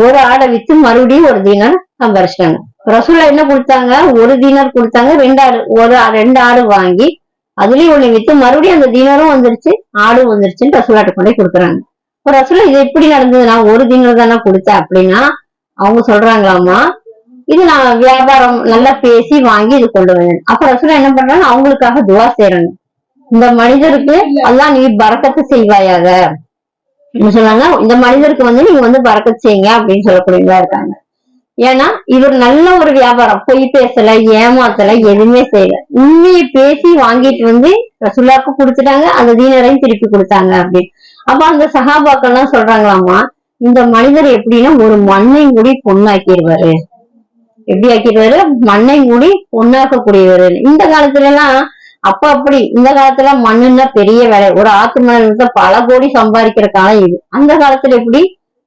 ஒரு ஆடை வித்து மறுபடியும் ஒரு தீனர் சம்பாரிச்சிட்டாங்க. ரசூலா என்ன கொடுத்தாங்க? ஒரு தீனர் கொடுத்தாங்க. ரெண்டு ஆடு ஒரு ரெண்டு ஆடு வாங்கி அதுலயும் ஒண்ணு வித்து மறுபடியும் அந்த தீனரும் வந்துருச்சு ஆடும் வந்துருச்சுன்னு ரசூலாட்ட கொண்டு கொடுக்குறாங்க. இப்ப ரசூலா இது எப்படி நடந்தது நான் ஒரு தீனர் தானே கொடுத்த அப்படின்னா அவங்க சொல்றாங்களாமா இது நான் வியாபாரம் நல்லா பேசி வாங்கி இது கொண்டு வந்தேன். அப்ப ரசூலா என்ன பண்றாங்க? அவங்களுக்காக துவா செய்யறாங்க இந்த மனிதருக்கு அல்லாஹ் நீ பறக்கத்து செய்வாயாக. என்ன சொல்றாங்க? இந்த மனிதருக்கு வந்து நீங்க வந்து பறக்கத்து செய்யுங்க அப்படின்னு சொல்லக்கூடியவங்களா இருக்காங்க. ஏன்னா இவர் நல்ல ஒரு வியாபாரம். பொய் பேசல ஏமாத்தல எதுவுமே செய்யல. உண்மையை பேசி வாங்கிட்டு வந்து ரசுல்லாக்கு கொடுத்துட்டாங்க அந்த தீனரையும் திருப்பி கொடுத்தாங்க அப்படின்னு. அப்ப அந்த சகாபாக்கள்லாம் சொல்றாங்களாமா இந்த மனிதர் எப்படின்னா ஒரு மண்ணை கூடி பொண்ணாக்கிடுவாரு. எப்படி ஆக்கிடுவாரு மண்ணை மூடி பொண்ணாக்கக்கூடியவர். இந்த காலத்துல எல்லாம் அப்ப அப்படி இந்த காலத்துல மண்ணுன்னா பெரிய வேலை. ஒரு ஆத்து மணல் பல கோடி சம்பாதிக்கிற காலம் இது. அந்த காலத்துல எப்படி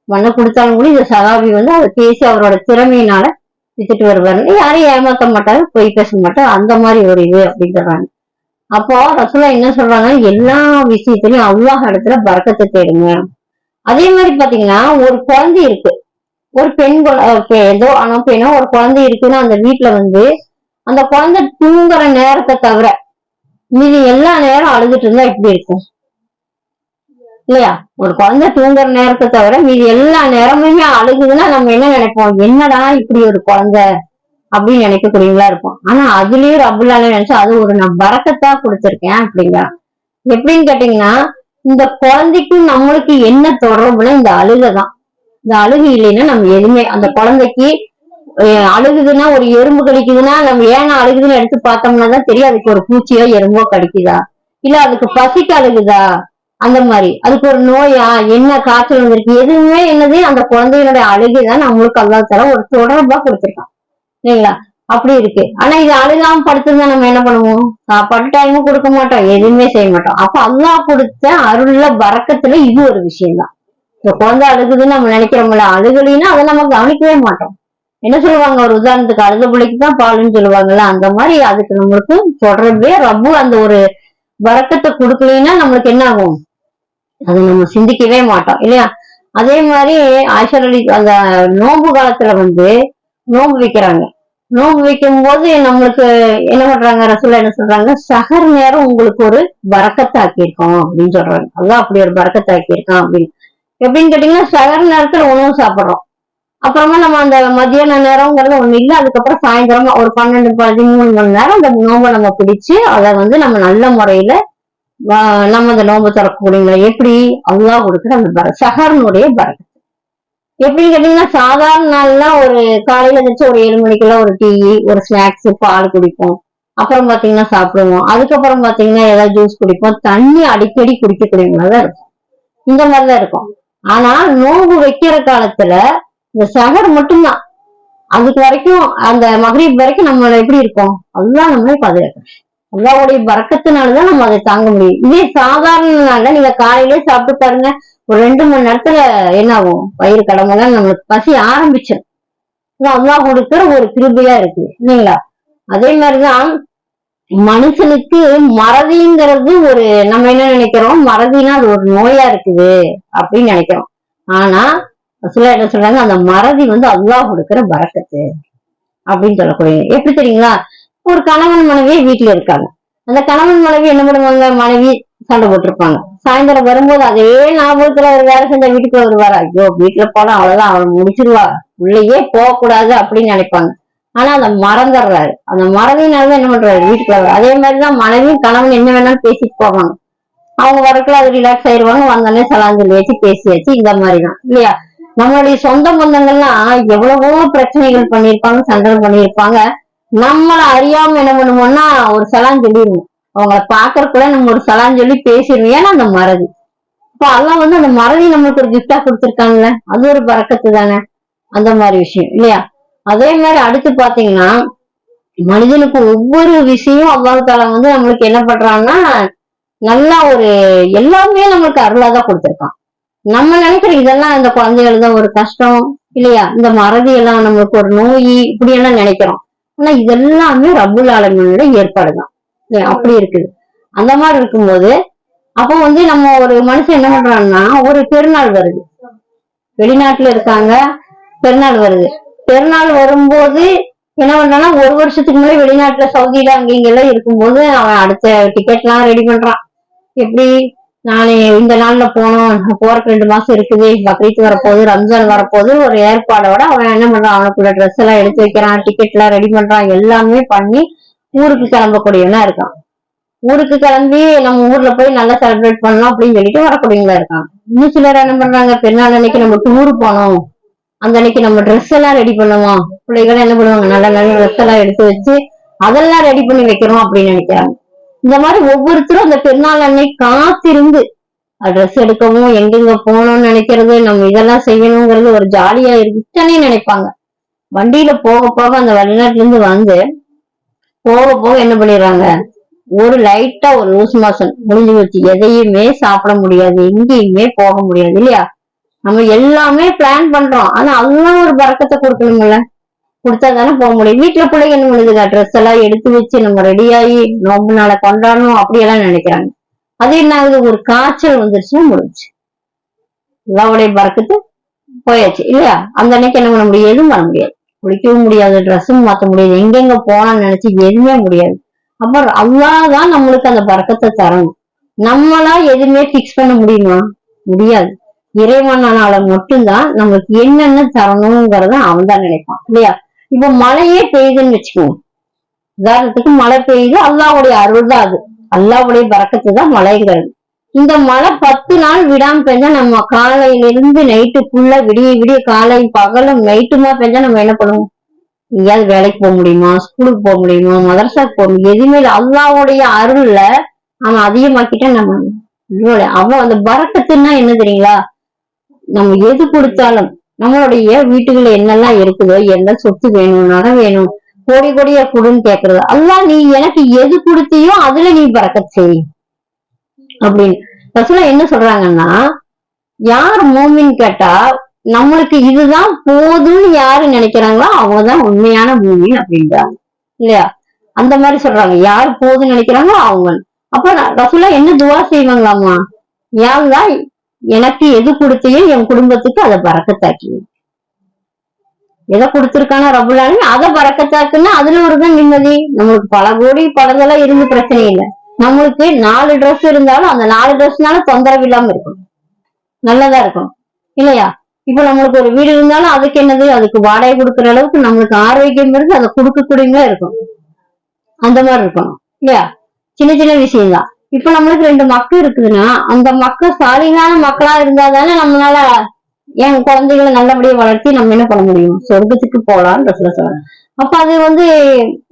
மண்ணை கொடுத்தாலும் கூட இந்த சகாபி வந்து அதை பேசி அவரோட திறமையினால வித்துட்டு வருவாரு. யாரையும் ஏமாத்த மாட்டாரு பொய் பேச மாட்டாரு. அந்த மாதிரி ஒரு இது அப்படின்னு சொல்றாங்க அப்போ ரசோலா என்ன சொல்றாங்க? எல்லா விஷயத்திலயும் அவ்வளோ இடத்துல பறக்கத்தை தேடுங்க. அதே மாதிரி பாத்தீங்கன்னா ஒரு குழந்தை இருக்கு. ஒரு பெண் ஏதோ ஆனா பெண்ணோ ஒரு குழந்தை இருக்குன்னா அந்த வீட்டுல வந்து அந்த குழந்தை தூங்குற நேரத்தை தவிர மீதி எல்லா நேரம் அழுதுட்டு இருந்தா எப்படி இருக்கும். இல்லையா? ஒரு குழந்தை தூங்குற நேரத்தை தவிர மீதி எல்லா நேரமுமே அழுகுதுன்னா நம்ம என்ன நினைப்போம்? என்னடா இப்படி ஒரு குழந்தை அப்படின்னு நினைக்கக்கூடியவங்களா இருக்கும் ஆனா அதுலயும் ரபுல்லால நினைச்சா அது ஒரு நான் பறக்கத்தா கொடுத்துருக்கேன் அப்படிங்களா? எப்படின்னு கேட்டீங்கன்னா இந்த குழந்தைக்கும் நம்மளுக்கு என்ன தொடர்புனா இந்த அழுகை தான். இந்த அழுகு இல்லைன்னா நம்ம எதுவுமே அந்த குழந்தைக்கு அழுகுதுன்னா ஒரு எறும்பு கடிக்குதுன்னா நம்ம ஏன் அழுகுதுன்னு எடுத்து பார்த்தோம்னா தான் தெரியும் அதுக்கு ஒரு பூச்சியோ எறும்போ கடிக்குதா? இல்ல அதுக்கு பசிக்கு அழுகுதா? அந்த மாதிரி. அதுக்கு ஒரு நோயா என்ன காய்ச்சல் வந்திருக்கு எதுவுமே என்னது அந்த குழந்தைகளுடைய அழுகைதான் நம்மளுக்கு அல்லா தர ஒரு தொடர்பா கொடுத்துருக்கான். இல்லைங்களா? அப்படி இருக்கு. ஆனா இது அழுகாம படுத்திருந்தா நம்ம என்ன பண்ணுவோம்? சாப்பாடு டைமும் கொடுக்க மாட்டோம் எதுவுமே செய்ய மாட்டோம். அப்ப அல்லாஹ் கொடுத்த அருள்ல வரக்கத்துல இது ஒரு விஷயம்தான். இந்த குழந்தை அழுகுதுன்னு நம்ம நினைக்கிறோம்ல அழுகலின்னா அதை நம்ம கவனிக்கவே மாட்டோம். என்ன சொல்லுவாங்க? ஒரு உதாரணத்துக்கு அழுத பிள்ளைக்கு தான் பாலுன்னு சொல்லுவாங்கல்ல அந்த மாதிரி அதுக்கு நம்மளுக்கு தொடர்பே ரொம்ப அந்த ஒரு வரக்கத்தை கொடுக்கலைன்னா நம்மளுக்கு என்ன ஆகும்? அதை நம்ம சிந்திக்கவே மாட்டோம் இல்லையா? அதே மாதிரி ஆயிஷா அலி அந்த நோம்பு காலத்துல வந்து நோன்பு வைக்கிறாங்க. நோன்பு வைக்கும் போது நம்மளுக்கு என்ன பண்றாங்க ரசூலா என்ன சொல்றாங்க? சகர் நேரம் உங்களுக்கு ஒரு பறக்கத்தாக்கி இருக்கோம் அப்படின்னு சொல்றாங்க. அதான் அப்படி ஒரு பறக்கத்தாக்கி இருக்கான் அப்படின்னு. எப்படின்னு கேட்டீங்கன்னா சகர் நேரத்துல உணவு சாப்பிடுறோம். அப்புறமா நம்ம அந்த மத்தியான நேரம்ங்கிறது ஒண்ணு இல்லை அதுக்கப்புறம் சாயந்தரமா ஒரு பன்னெண்டு பதிமூணு மணி நேரம் அந்த நோம்பை நம்ம பிடிச்சு அதை வந்து நம்ம நல்ல முறையில நம்ம அந்த நோம்பு திறக்கக்கூடியவங்க எப்படி அவ்வளோ கொடுக்குற அந்த பர சஹர்னுடைய பரக்கத்து எப்படின்னு கேட்டீங்கன்னா சாதாரண நாள்ல ஒரு காலையில வச்சு ஒரு ஏழு மணிக்கெல்லாம் ஒரு டீ ஒரு ஸ்நாக்ஸ் பால் குடிப்போம். அப்புறம் பாத்தீங்கன்னா சாப்பிடுவோம். அதுக்கப்புறம் பாத்தீங்கன்னா ஏதாவது ஜூஸ் குடிப்போம். தண்ணி அடிக்கடி குடிக்கக்கூடியவங்களா தான் இருக்கும் இந்த மாதிரிதான் இருக்கும். ஆனா நோன்பு வைக்கிற காலத்துல இந்த சகர் மட்டும்தான். அதுக்கு வரைக்கும் அந்த மகரீப் வரைக்கும் நம்ம எப்படி இருக்கோம்? அதுதான் நம்மளே பாதுகாக்கணும் அல்லாவுடைய பறக்கத்தினாலதான் நம்ம அதை தாங்க முடியும். இதே சாதாரண நாள்ல நீங்க காலையிலே சாப்பிட்டு பாருங்க ஒரு ரெண்டு மணி நேரத்துல என்ன ஆகும்? வயிறு கடமைலாம் நம்மளுக்கு பசி ஆரம்பிச்சிடும் அல்லாஹ் கொடுக்குற ஒரு கிருபையா இருக்கு இல்லைங்களா? அதே மாதிரிதான் மனுஷனுக்கு மறதிங்கிறது ஒரு நம்ம என்ன நினைக்கிறோம்? மறதினா அது ஒரு நோயா இருக்குது அப்படின்னு நினைக்கிறோம். ஆனா சில என்ன சொல்றாங்க அந்த மறதி வந்து அல்லா கொடுக்கிற பறக்கத்து அப்படின்னு சொல்லக்கூடிய எப்படி தெரியுங்களா? ஒரு கணவன் மனைவி வீட்டுல இருக்காங்க. அந்த கணவன் மனைவி என்ன பண்ணுவாங்க? மனைவி சண்டை போட்டிருப்பாங்க. சாயந்தரம் வரும்போது அதே ஞாபகத்துல ஒரு வேலை செஞ்ச வீட்டுக்குள்ள வருவாரு? ஐயோ வீட்டுல போனா அவ்வளவுதான் அவன் முடிச்சிருவா. உள்ளேயே போக கூடாது அப்படின்னு நினைப்பாங்க. ஆனா அதை மறந்துடுறாரு. அந்த மறதினாலதான் என்ன பண்றாரு? வீட்டுக்குள்ள அதே மாதிரிதான் மனைவியும் கணவன் என்ன வேணாலும் பேசிட்டு போவாங்க. அவங்க வரக்குள்ள அது ரிலாக்ஸ் ஆயிருவாங்க. வந்தோடனே சலாஞ்சலி வச்சு பேசியாச்சு இந்த மாதிரிதான். இல்லையா? நம்மளுடைய சொந்த பந்தங்கள்லாம் எவ்வளவோ பிரச்சனைகள் பண்ணியிருப்பாங்க சண்டை பண்ணியிருப்பாங்க. நம்மள அறியாம என்ன பண்ணுவோம்னா ஒரு சலான் சொல்லிடுவோம். அவங்கள பாக்குறதுக்குள்ள நம்ம ஒரு சலான் சொல்லி பேசிடுவோம். ஏன்னா அந்த மறதி. இப்போ அதெல்லாம் வந்து அந்த மறதி நம்மளுக்கு ஒரு கிஃப்டா கொடுத்துருக்காங்கல்ல? அது ஒரு பறக்கத்து தானே அந்த மாதிரி விஷயம். இல்லையா? அதே மாதிரி அடுத்து பாத்தீங்கன்னா மனிதனுக்கு ஒவ்வொரு விஷயம் அல்லாஹ் தாலா வந்து நம்மளுக்கு என்ன பண்றான்னா நல்லா ஒரு எல்லாமே நம்மளுக்கு அருளாதான் கொடுத்துருக்கான். நம்ம நினைக்கிற இதெல்லாம் இந்த குழந்தைகளுக்கு தான் ஒரு கஷ்டம் இல்லையா? இந்த மறதி எல்லாம் நம்மளுக்கு ஒரு நோய் இப்படி எல்லாம் நினைக்கிறோம். ஆனா இதெல்லாமே ரபுல் ஆலமீனோட ஏற்பாடுதான். இல்லையா? அப்படி இருக்குது. அந்த மாதிரி இருக்கும்போது அப்போ வந்து நம்ம ஒரு மனுஷன் என்ன பண்றான்னா ஒரு பெருநாள் வருது. வெளிநாட்டுல இருக்காங்க பெருநாள் வருது. பெருநாள் வரும்போது என்ன பண்ணா ஒரு வருஷத்துக்கு முன்னாடி வெளிநாட்டுல சவுதியில அங்க இங்க எல்லாம் இருக்கும்போது அவன் அடுத்த டிக்கெட் எல்லாம் ரெடி பண்றான். எப்படி? நானே இந்த நாள்ல போனோம் போறக்கு ரெண்டு மாசம் இருக்குது பக்ரீத் வரப்போகுது ரம்ஜான் வரப்போகுது ஒரு ஏற்பாடோட அவன் என்ன பண்றான் அவனுக்குள்ள ட்ரெஸ் எல்லாம் எடுத்து வைக்கிறான் டிக்கெட் எல்லாம் ரெடி பண்றான் எல்லாமே பண்ணி ஊருக்கு கிளம்பக்கூடியவனா இருக்கான். ஊருக்கு கிளம்பி நம்ம ஊர்ல போய் நல்லா செலிப்ரேட் பண்ணலாம் அப்படின்னு சொல்லிட்டு வரக்கூடியவங்களா இருக்கான். இன்னும் சிலர் என்ன பண்றாங்க பெருநாள் அன்னைக்கு நம்ம டூர் போனோம். அந்த அன்னைக்கு நம்ம ட்ரெஸ் எல்லாம் ரெடி பண்ணுவோம். பிள்ளைகள் என்ன பண்ணுவாங்க? நல்ல நல்ல ட்ரெஸ் எல்லாம் எடுத்து வச்சு அதெல்லாம் ரெடி பண்ணி வைக்கிறோம் அப்படின்னு நினைக்கிறாங்க. இந்த மாதிரி ஒவ்வொருத்தரும் அந்த பெருநாள் அன்னைக்கு காத்திருந்து ட்ரெஸ் எடுக்கவும் எங்கெங்க போகணும்னு நினைக்கிறது நம்ம இதெல்லாம் செய்யணுங்கிறது ஒரு ஜாலியா இருக்குன்னே நினைப்பாங்க. வண்டியில போக போக அந்த வெளிநாட்டுல இருந்து வந்து போக போக என்ன பண்ணிடுறாங்க? ஒரு லைட்டா ஒரு லூஸ் மாசம் முடிஞ்சு வச்சு எதையுமே சாப்பிட முடியாது. எங்கேயுமே போக முடியாது இல்லையா? நம்ம எல்லாமே பிளான் பண்றோம். ஆனா அதெல்லாம் ஒரு பறக்கத்தை கொடுக்கணும்ல. கொடுத்தா தானே போக முடியும். வீட்டுல பிள்ளைங்க என்ன பண்ணுதுங்க ட்ரெஸ் எல்லாம் எடுத்து வச்சு நம்ம ரெடி ஆகி நோம்பு நாளை கொண்டாடணும் அப்படியெல்லாம் நினைக்கிறாங்க. அது என்ன ஆகுது? ஒரு காய்ச்சல் வந்துருச்சுன்னா முடிஞ்சு எல்லாவுடைய பறக்கத்து போயாச்சு இல்லையா? அந்த அன்னைக்கு என்ன பண்ண முடியும்? எதுவும் பண்ண முடியாது. குளிக்கவும் முடியாது ட்ரெஸ்ஸும் மாத்த முடியாது. எங்கெங்க போனான்னு நினைச்சு எதுவுமே முடியாது. அப்ப அல்லாஹ் தான் நம்மளுக்கு அந்த பறக்கத்தை தரணும். நம்மளா எதுவுமே பிக்ஸ் பண்ண முடியுமா? முடியாது. இறைவனால மட்டும்தான் நம்மளுக்கு என்னென்ன தரணுங்கிறத அவன் தான் நினைப்பான் இல்லையா? இப்ப மழையே பெய்யுதுன்னு வச்சுக்கோங்க. உதாரணத்துக்கு மழை பெய்யுது அல்லாவுடைய அருள் தான் அது. அல்லாவுடைய பறக்கத்து தான் மழைங்கிறது இந்த மழை பத்து நாள் விடாம பெஞ்சா நம்ம காலையில இருந்து நைட்டு ஃபுல்லா விடிய விடிய காலை பகலும் நைட்டுமா பெஞ்சா நம்ம என்ன பண்ணுவோம்? எங்கேயாவது வேலைக்கு போக முடியுமா? ஸ்கூலுக்கு போக முடியுமா? மதரசாக்கு போக முடியும்? எதுவுமே இல்லை. அல்லாவுடைய அருள்ல அவன் அதிகமாக்கிட்டா நம்ம அவன் அந்த பறக்கத்துன்னா என்ன தெரியுங்களா? நம்ம எது கொடுத்தாலும் நம்மளுடைய வீட்டுக்குள்ள என்னெல்லாம் இருக்குதோ என்ன சொத்து வேணும் நகை வேணும் கோடி கோடியா கொடுன்னு கேக்குறது. அல்லா நீ எனக்கு எது கொடுத்தியோ அதுல நீ பறக்க செய். அப்படின்னு. என்ன சொல்றாங்கன்னா யார் மூமின் கேட்டா நம்மளுக்கு இதுதான் போதும்னு யாரு நினைக்கிறாங்களோ அவங்கதான் உண்மையான மூமின் அப்படின்றாங்க. இல்லையா? அந்த மாதிரி சொல்றாங்க. யார் போதும்னு நினைக்கிறாங்களோ அவங்க. அப்ப ரசுல்லா என்ன துவா செய்வாங்களாமா யாருதான் எனக்கு எது கொடுத்தியோ என் குடும்பத்துக்கு அதை பறக்கத்தாக்கி. எதை கொடுத்துருக்கானோ ரபுல்லாலும் அதை பறக்கத்தாக்குன்னா அதுல ஒரு தான் நிம்மதி. நம்மளுக்கு பல கோடி படங்கள்லாம் இருந்து பிரச்சனை இல்லை. நம்மளுக்கு நாலு ட்ரெஸ் இருந்தாலும் அந்த நாலு ட்ரெஸ்னால தொந்தரவு இல்லாம இருக்கும் நல்லதா இருக்கும் இல்லையா? இப்ப நம்மளுக்கு ஒரு வீடு இருந்தாலும் அதுக்கு என்னது? அதுக்கு வாடகை கொடுக்குற அளவுக்கு நம்மளுக்கு ஆரோக்கியம் இருந்து அதை கொடுக்கக்கூடியவங்களா இருக்கும் அந்த மாதிரி இருக்கணும். இல்லையா? சின்ன சின்ன விஷயம் தான் இப்ப நம்மளுக்கு ரெண்டு மக்கள் இருக்குதுன்னா அந்த மக்கள் சாலிகான மக்களா இருந்தா தானே நம்மளால என் குழந்தைகளை நல்லபடியா வளர்த்தி நம்ம என்ன பண்ண முடியும்? சொர்க்கத்துக்கு போலாம்னு சொல்ல சொல்றேன் அப்ப அது வந்து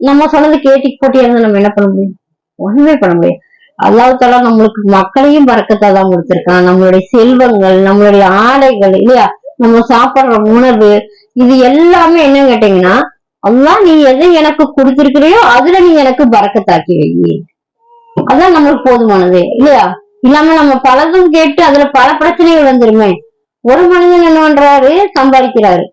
நம்ம சொன்னது கேட்டிக்கு போட்டி இருந்தா நம்ம என்ன பண்ண முடியும்? ஒண்ணுமே பண்ண முடியும் அல்லாஹால நம்மளுக்கு மக்களையும் பறக்கத்தா தான் கொடுத்துருக்கான். நம்மளுடைய செல்வங்கள் நம்மளுடைய ஆடைகள் இல்லையா? நம்ம சாப்பிடுற உணவு இது எல்லாமே என்ன கேட்டீங்கன்னா அல்லாஹ் நீ எதை எனக்கு கொடுத்துருக்கிறையோ அதுல நீ எனக்கு பறக்கத்தாக்கி வை. அதான் நம்மளுக்கு போதுமானது இல்லையா? இல்லாம நம்ம பலதும் கேட்டு அதுல பல பிரச்சனைகள் வந்துருமே. ஒரு மனிதன் என்ன பண்றாரு? சம்பாதிக்கிறாரு.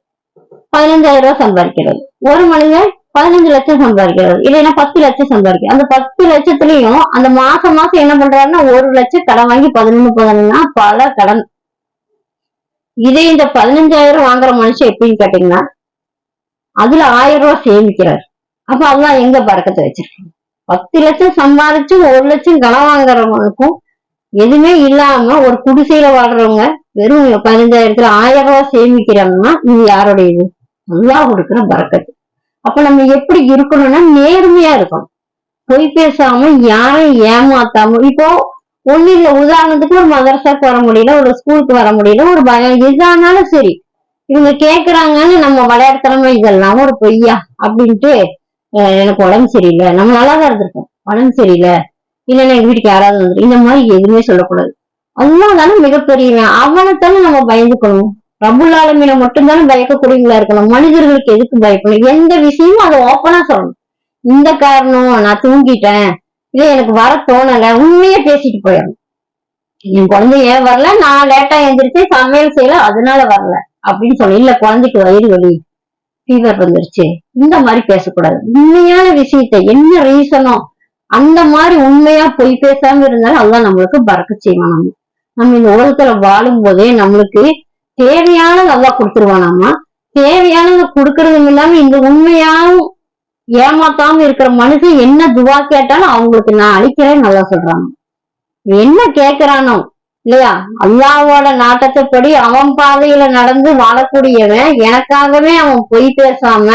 பதினஞ்சாயிரம் ரூபாய் சம்பாதிக்கிறாரு. ஒரு மனிதன் பதினஞ்சு லட்சம் சம்பாதிக்கிறாரு. இல்லைன்னா பத்து லட்சம் சம்பாதிக்கிறார். அந்த பத்து லட்சத்துலயும் அந்த மாசம் மாசம் என்ன பண்றாருன்னா ஒரு லட்சம் கடன் வாங்கி பதினொன்னு பதினொன்னா பல கடன். இதே இந்த பதினஞ்சாயிரம் வாங்குற மனுஷன் எப்படின்னு கேட்டீங்கன்னா அதுல ஆயிரம் ரூபாய் சேமிக்கிறார். அப்ப அதான் எங்க பறக்கத்தை வச்சிருக்காங்க பத்து லட்சம் சம்பாதிச்சு ஒரு லட்சம் கடன் வாங்குறவங்களுக்கும் எதுவுமே இல்லாம ஒரு குடிசையில வாழ்றவங்க வெறும் பதினஞ்சாயிரத்துல ஆயிரம் ரூபாய் சேமிக்கிறாங்கன்னா இது யாருடைய இது நல்லா கொடுக்குற பறக்கத்து. அப்ப நம்ம எப்படி இருக்கணும்னா நேர்மையா இருக்கணும். பொய் பேசாம யாரையும் ஏமாத்தாம இப்போ ஒண்ணு இல்ல உதாரணத்துக்கு ஒரு மதரசாக்கு வர முடியல ஒரு ஸ்கூலுக்கு வர முடியல ஒரு பயம் எதானாலும் சரி இவங்க கேக்குறாங்கன்னு நம்ம விளையாட்டுத்தனமா இதெல்லாம் ஒரு பொய்யா அப்படின்ட்டு எனக்கு உடம்பு சரியில்லை. நம்ம நல்லா தான் இருந்திருக்கோம் உடம்பு சரியில்லை. இல்லைன்னா எங்க வீட்டுக்கு யாராவது வந்து இந்த மாதிரி எதுவுமே சொல்லக்கூடாது. அல்லாஹ் தானே மிகப்பெரியவன் அவனைத்தானே நம்ம பயந்துக்கணும். ரபுல் ஆலமீனை மட்டும்தானே பயக்கக்கூடியவங்களா இருக்கணும். மனிதர்களுக்கு எதுக்கு பயப்படணும்? எந்த விஷயமும் அதை ஓப்பனா சொல்லணும். இந்த காரணம் நான் தூங்கிட்டேன். இல்ல எனக்கு வர தோணல. உண்மையே பேசிட்டு போயிடணும். என் குழந்தை ஏன் வரல? நான் லேட்டா எந்திரிச்சு சமையல் செய்யல. அதனால வரல. அப்படின்னு சொல்லி இல்ல குழந்தைக்கு வயிறு வலி. ஃபீவர் வந்துருச்சு. இந்த மாதிரி பேசக்கூடாது. உண்மையான விஷயத்த என்ன ரீசனோ அந்த மாதிரி உண்மையா பொய் பேசாம இருந்தாலும் அல்லாஹ் நம்மளுக்கு பறக்க செய்வான் நம்ம. நம்ம இந்த உலகத்துல வாழும் போதே நம்மளுக்கு தேவையானது அல்லாஹ் கொடுத்துருவானாமா தேவையானது கொடுக்கறதும் இல்லாம இந்த உண்மையாவும் ஏமாத்தாம இருக்கிற மனுஷன் என்ன துவா கேட்டாலும் அவங்களுக்கு நான் அழிக்கிறேன்னு நல்லா சொல்றாங்க என்ன கேக்குறானோ? இல்லையா? அல்லாவோட நாட்டத்தைப்படி அவன் பாதையில நடந்து வாழக்கூடியவன் எனக்காகவே அவன் பொய் பேசாம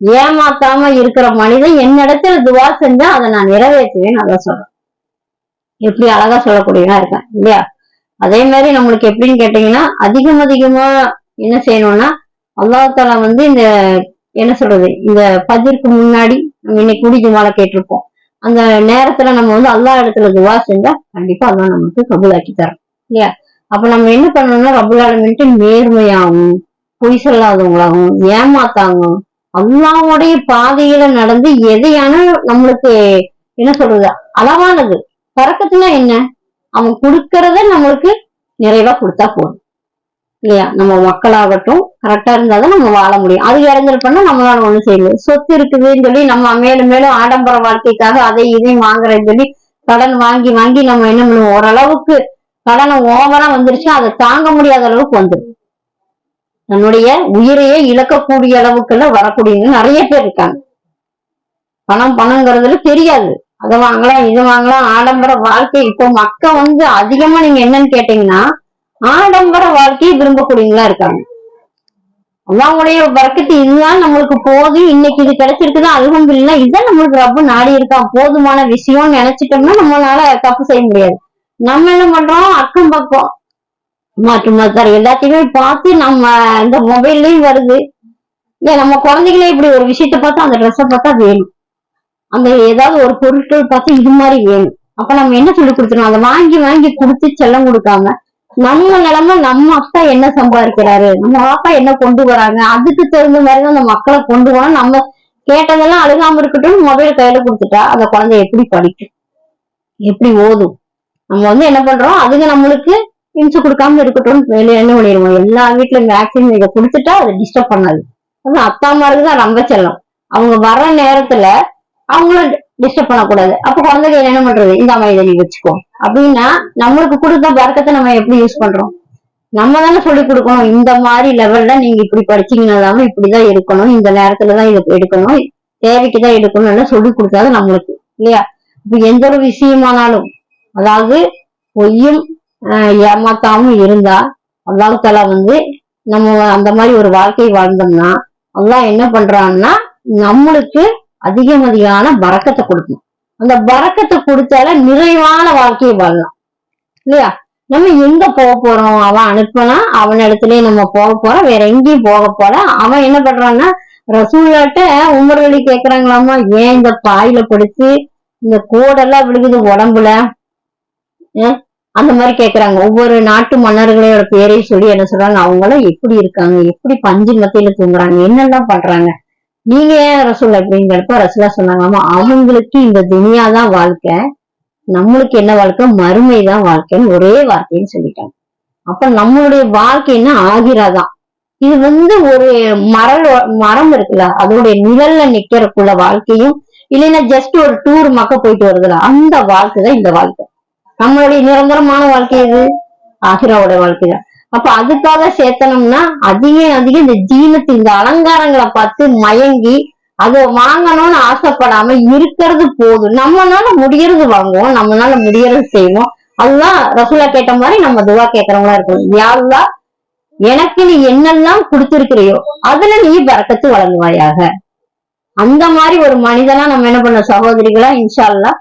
ஏமாத்தாம இருக்கிற மனிதன் என்னிடத்துல துவா செஞ்சா அதை நான் நிறைவேற்றுவேன் நல்லா சொல்றேன். எப்படி அழகா சொல்லக்கூடியவனா இருக்கேன் இல்லையா? அதே மாதிரி நம்மளுக்கு எப்படின்னு கேட்டீங்கன்னா அதிகம் அதிகமா என்ன செய்யணும்னா அல்லாஹால வந்து இந்த என்ன சொல்றது இந்த பதிற்கு முன்னாடி நம்ம இன்னைக்கு குடிக்கு மாலை கேட்டிருப்போம். அந்த நேரத்துல நம்ம வந்து அல்லா இடத்துல துவா செஞ்சா கண்டிப்பா அல்லா நமக்கு கபூலாக்கி தரோம் இல்லையா? அப்ப நம்ம என்ன பண்ணணும்னா ரபுல்லாலமிட்டு நேர்மையாகவும் பொய் சொல்லாதவங்களாகவும் ஏமாத்தாங்க அல்லாவுடைய பாதையில நடந்து எதையான நம்மளுக்கு என்ன சொல்றது அளவானது. பறக்கத்துனா என்ன? அவன் கொடுக்கறத நம்மளுக்கு நிறைவா கொடுத்தா போதும். இல்லையா? நம்ம மக்களாகட்டும் கரெக்டா இருந்தாதான் நம்ம வாழ முடியும். அது இறங்கல் பண்ணா நம்மளால ஒண்ணும் செய்ய முடியும் சொத்து இருக்குதுன்னு சொல்லி நம்ம மேலும் மேலும் ஆடம்பர வாழ்க்கைக்காக அதை இதையும் வாங்குறேன்னு சொல்லி கடன் வாங்கி வாங்கி நம்ம என்ன பண்ணுவோம்? ஓரளவுக்கு கடனை ஓவரா வந்துருச்சு அதை தாங்க முடியாத அளவுக்கு வந்துடும் தன்னுடைய உயிரையே இழக்கக்கூடிய அளவுக்குள்ள வரக்கூடியவங்க நிறைய பேர் இருக்காங்க. பணம் பணங்கிறதுல தெரியாது. அதை வாங்கலாம் இது வாங்கலாம் ஆடம்பர வாழ்க்கை. இப்போ மக்கள் வந்து அதிகமா நீங்க என்னன்னு கேட்டீங்கன்னா ஆடம்பர வாழ்க்கையை விரும்பக்கூடியவங்களா இருக்காங்க. அல்லாவுடைய பறக்கத்து இதுதான் நம்மளுக்கு போதும் இன்னைக்கு இது கிடைச்சிருக்குதான் இல்லைன்னா இதுதான் நம்மளுக்கு ரொம்ப நாடி இருக்கான் போதுமான விஷயம்னு நினைச்சிட்டோம்னா நம்மளால தப்பு செய்ய முடியாது. நம்ம என்ன பண்றோம்? அக்கம் பக்கம். மாற்று மாத்தார் எல்லாத்தையுமே பார்த்து நம்ம இந்த மொபைல்லயும் வருது. ஏன் நம்ம குழந்தைகளே இப்படி ஒரு விஷயத்த பார்த்தா அந்த ட்ரெஸ்ஸை பார்த்தா வேணும். அந்த ஏதாவது ஒரு பொருட்கள் பார்த்து இது மாதிரி வேணும். அப்ப நம்ம என்ன சொல்லி கொடுத்துருவோம் அதை வாங்கி வாங்கி கொடுத்து செல்லம் கொடுக்காம நம்ம நிலைமை நம்ம அப்பா என்ன சம்பாதிக்கிறாரு? நம்ம அப்பா என்ன கொண்டு வராங்க? அதுக்கு தகுந்த மாதிரி தான் அந்த மக்களை கொண்டு போனா நம்ம கேட்டதெல்லாம் அழுகாம இருக்கட்டும் மொபைல் கையில கொடுத்துட்டா அந்த குழந்தை எப்படி படிக்கும்? எப்படி ஓதும்? நம்ம வந்து என்ன பண்றோம்? அதுங்க நம்மளுக்கு இன்சு கொடுக்காம இருக்கட்டும் வெளியே என்ன பண்ணிடுவோம்? எல்லா வீட்டுல வேக்சின் இதை கொடுத்துட்டா அதை டிஸ்டர்ப் பண்ணாது. அது அப்பா அம்மாருக்கு தான் ரொம்ப செல்லம். அவங்க வர்ற நேரத்துல அவங்கள டிஸ்டர்ப் பண்ணக்கூடாது. அப்ப குழந்தைங்க என்ன பண்றது? இந்த அம்மா இதை நீ வச்சுக்கோ அப்படின்னா நம்மளுக்கு கொடுத்த பறக்கத்தை நம்ம எப்படி யூஸ் பண்றோம்? நம்ம தானே சொல்லி கொடுக்கணும். இந்த மாதிரி லெவல்ல நீங்க இப்படி படிச்சீங்கன்னா இப்படிதான் இருக்கணும். இந்த நேரத்துலதான் இதை எடுக்கணும். தேவைக்கு தான் எடுக்கணும்னு சொல்லி கொடுத்தாது நம்மளுக்கு. இல்லையா? இப்ப எந்த ஒரு விஷயமானாலும் அதாவது பொய்யும் ஆஹ் ஏமாத்தாம இருந்தா அல்லாஹாலா வந்து நம்ம அந்த மாதிரி ஒரு வாழ்க்கை வாழ்ந்தோம்னா அல்லாஹ் என்ன பண்றான்னா நம்மளுக்கு அதிகமதியான பறக்கத்தை கொடுக்கும் அந்த பறக்கத்தை கொடுத்தால நிறைவான வாழ்க்கையை வாழலாம். இல்லையா? நம்ம எங்க போக போறோம்? அவன் அனுப்பினா அவன் இடத்துலயே நம்ம போக போறோம். வேற எங்கேயும் போக போல. அவன் என்ன பண்றான்னா ரசூல்லாட்ட உமர்வழி கேக்குறாங்களாமா ஏன் இந்த பாயில படுத்து இந்த கோடெல்லாம் விழுகுது உடம்புல? அந்த மாதிரி கேக்குறாங்க. ஒவ்வொரு நாட்டு மன்னர்களோட பேரையும் சொல்லி என்ன சொல்றாங்க? அவங்களும் எப்படி இருக்காங்க? எப்படி பஞ்சு மத்தியில தூங்குறாங்க? என்னெல்லாம் பண்றாங்க? நீங்க ஏன் ரசூல் அப்படிங்கிறப்ப ரசூலா சொன்னாங்க. ஆமா அவங்களுக்கு இந்த துனியா தான் வாழ்க்கை. நம்மளுக்கு என்ன வாழ்க்கை? மறுமை தான் வாழ்க்கைன்னு ஒரே வார்த்தைன்னு சொல்லிட்டாங்க. அப்ப நம்மளுடைய வாழ்க்கை என்ன? ஆகிறாதான் இது வந்து ஒரு மரல் மரம் இருக்குல்ல அதோடைய நிழல்ல நிக்கிறக்குள்ள வாழ்க்கையும் இல்லைன்னா ஜஸ்ட் ஒரு டூர் மக்க போயிட்டு வருதுல அந்த வாழ்க்கை தான் இந்த வாழ்க்கை. நம்மளுடைய நிரந்தரமான வாழ்க்கை எது? ஆசிராவோட வாழ்க்கை தான் அப்ப அதுக்காக சேர்த்தனம்னா அதிகம் அதிகம் இந்த ஜீனத்து இந்த அலங்காரங்களை பார்த்து மயங்கி அதை வாங்கணும்னு ஆசைப்படாம இருக்கிறது போதும். நம்மனால முடியறது வாங்குவோம் நம்மனால முடியறது செய்வோம். அதுதான் ரசூலா கேட்ட மாதிரி நம்ம துவா கேட்கறவங்களா இருக்கணும். யாருலா எனக்கு நீ என்னெல்லாம் கொடுத்திருக்கிறியோ அதுல நீ பறக்கத்து வழங்குவாயாக. அந்த மாதிரி ஒரு மனிதனா நம்ம என்ன பண்ண சகோதரிகளா இன்ஷால்லா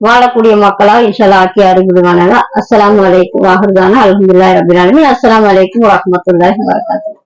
வாழக்கூடிய மக்களா இன்ஷால்லா ஆக்கி அறிவுடுவானாங்க அஸ்லாம் வலைக்கும் வாகர்தானா அலமதுல்லா ரபில் அஸ்லாம் வலைக்கும் அலைக்கும் வரஹ்மத்துல்லாஹி